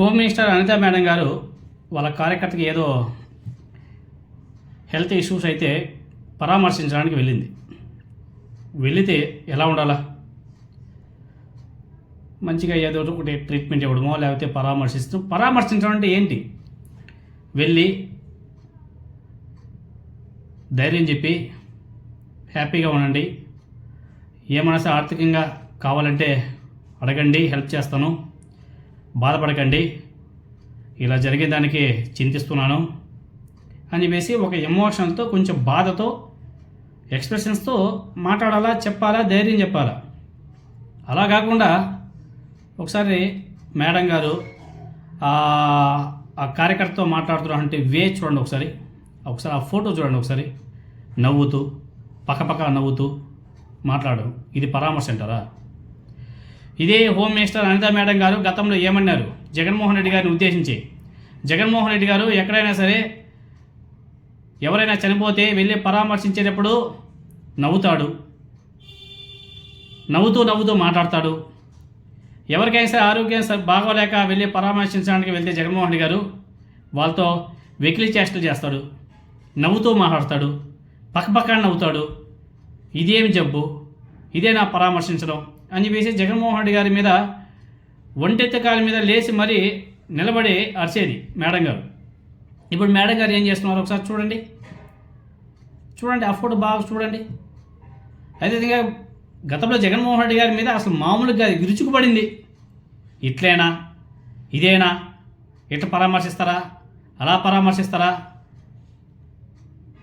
Home minister Anitha madam గారు వాళ్ళ కార్యకర్తకి ఏదో హెల్త్ ఇష్యూస్ అయితే పరామర్శించడానికి వెళ్ళింది. వెళితే ఎలా ఉండాలా? మంచిగా ఏదో ఒకటి ట్రీట్మెంట్ ఇవ్వడమో లేకపోతే పరామర్శిస్తూ పరామర్శించడం అంటే ఏంటి? వెళ్ళి ధైర్యం చెప్పి హ్యాపీగా ఉండండి. ఏమైనా సరే ఆర్థికంగా కావాలంటే అడగండి హెల్ప్ చేస్తాను. బాధపడకండి. ఇలా జరిగే దానికి చింతిస్తున్నాను అని చెప్పేసి ఒక ఎమోషన్తో కొంచెం బాధతో ఎక్స్ప్రెషన్స్తో మాట్లాడాలా చెప్పాలా ధైర్యం చెప్పాలా. అలా కాకుండా ఒకసారి మేడం గారు ఆ కార్యకర్తతో కార్యకర్తతో మాట్లాడుతున్నటువంటి వే చూడండి ఒకసారి. ఒకసారి ఆ ఫోటో చూడండి ఒకసారి. నవ్వుతూ పక్కపక్క నవ్వుతూ మాట్లాడడం ఇది పరామర్శ అంటారా? ఇదే హోమ్ మినిస్టర్ అనిత మేడం గారు గతంలో ఏమన్నారు? జగన్మోహన్ రెడ్డి గారిని ఉద్దేశించి. జగన్మోహన్ రెడ్డి గారు ఎక్కడైనా సరే ఎవరైనా చనిపోతే వెళ్ళి పరామర్శించేటప్పుడు నవ్వుతాడు. నవ్వుతూ నవ్వుతూ మాట్లాడతాడు. ఎవరికైనా సరే ఆరోగ్యం బాగోలేక వెళ్ళి పరామర్శించడానికి వెళ్తే జగన్మోహన్ రెడ్డి గారు వాళ్ళతో వెకిలి చేష్టలు చేస్తాడు. నవ్వుతూ మాట్లాడతాడు. పక్కపక్కన నవ్వుతాడు. ఇదేమి జబ్బు? ఇదే నా పరామర్శించడం. అని చెప్పేసి జగన్మోహన్ రెడ్డి గారి మీద ఒంటెత్తకాల మీద లేచి మరీ నిలబడి అరిచేది మేడం గారు. ఇప్పుడు మేడం గారు ఏం చేస్తున్నారు ఒకసారి చూడండి. చూడండి ఆ ఫోటో బాగా చూడండి. అదేవిధంగా గతంలో జగన్మోహన్ రెడ్డి గారి మీద అసలు మామూలుగా విరుచుకుపడింది. ఇట్లేనా? ఇదేనా? ఇట్లా పరామర్శిస్తారా? అలా పరామర్శిస్తారా?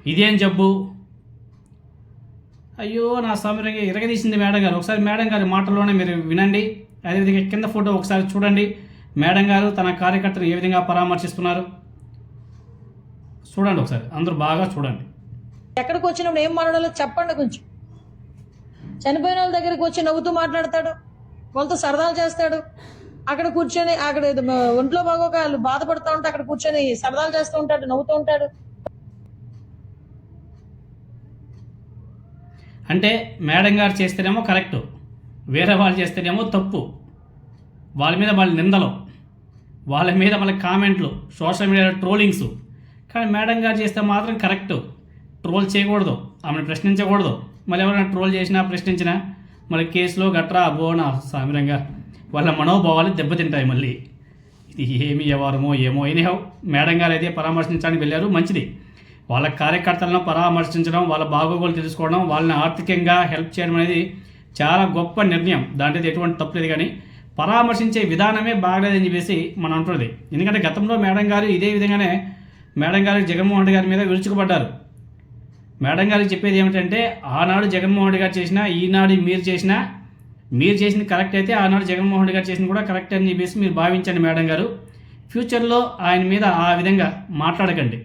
ఇదేం జబ్బు? అయ్యో నా సమరంగా ఇరగదీసింది మేడం గారు. ఒకసారి మేడం గారి మాటల్లోనే మీరు వినండి. అదేవిధంగా కింద ఫోటో ఒకసారి చూడండి. మేడం గారు తన కార్యకర్తలు ఏ విధంగా పరామర్శిస్తున్నారు? చూడండి ఒకసారి. అందరూ బాగా చూడండి. ఎక్కడికి వచ్చినప్పుడు ఏం మాట్లాడాలో చెప్పండి కొంచెం. చనిపోయిన వాళ్ళ దగ్గరికి వచ్చి నవ్వుతూ మాట్లాడతాడు. వాళ్ళతో సరదాలు చేస్తాడు. అక్కడ కూర్చొని అక్కడ ఒంట్లో బాగోక వాళ్ళు బాధపడుతూ ఉంటే అక్కడ కూర్చొని సరదాలు చేస్తూ ఉంటాడు నవ్వుతూ ఉంటాడు. అంటే మేడం గారు చేస్తేనేమో కరెక్టు వేరే వాళ్ళు చేస్తేనేమో తప్పు వాళ్ళ మీద వాళ్ళ నిందలు వాళ్ళ మీద వాళ్ళ కామెంట్లు సోషల్ మీడియాలో ట్రోలింగ్స్. కానీ మేడం గారు చేస్తే మాత్రం కరెక్ట్ ట్రోల్ చేయకూడదు ఆమెను ప్రశ్నించకూడదు. మళ్ళీ ఎవరైనా ట్రోల్ చేసినా ప్రశ్నించినా మళ్ళీ కేసులో గట్రా అబోనా సామిరంగా వాళ్ళ మనోభావాలు దెబ్బతింటాయి మళ్ళీ. ఇది ఏమి వ్యవహారమో ఏమో అయినా మేడం గారు అయితే పరామర్శించడానికి వెళ్ళారు మంచిది. వాళ్ళ కార్యకర్తలను పరామర్శించడం వాళ్ళ బాగోగులు తెలుసుకోవడం వాళ్ళని ఆర్థికంగా హెల్ప్ చేయడం అనేది చాలా గొప్ప నిర్ణయం. దాంట్లో ఎటువంటి తప్పు లేదు కానీ పరామర్శించే విధానమే బాగలేదని చెప్పేసి మనం అంటున్నది. ఎందుకంటే గతంలో మేడం గారు ఇదే విధంగానే మేడం గారు జగన్మోహన్ రెడ్డి గారి మీద విరుచుకుపడ్డారు. మేడం గారికి చెప్పేది ఏమిటంటే ఆనాడు జగన్మోహన్ రెడ్డి గారు చేసినా ఈనాడు మీరు చేసినా మీరు చేసింది కరెక్ట్ అయితే ఆనాడు జగన్మోహన్ రెడ్డి గారు చేసింది కూడా కరెక్ట్ అని చెప్పేసి మీరు భావించండి మేడం గారు. ఫ్యూచర్లో ఆయన మీద ఆ విధంగా మాట్లాడకండి.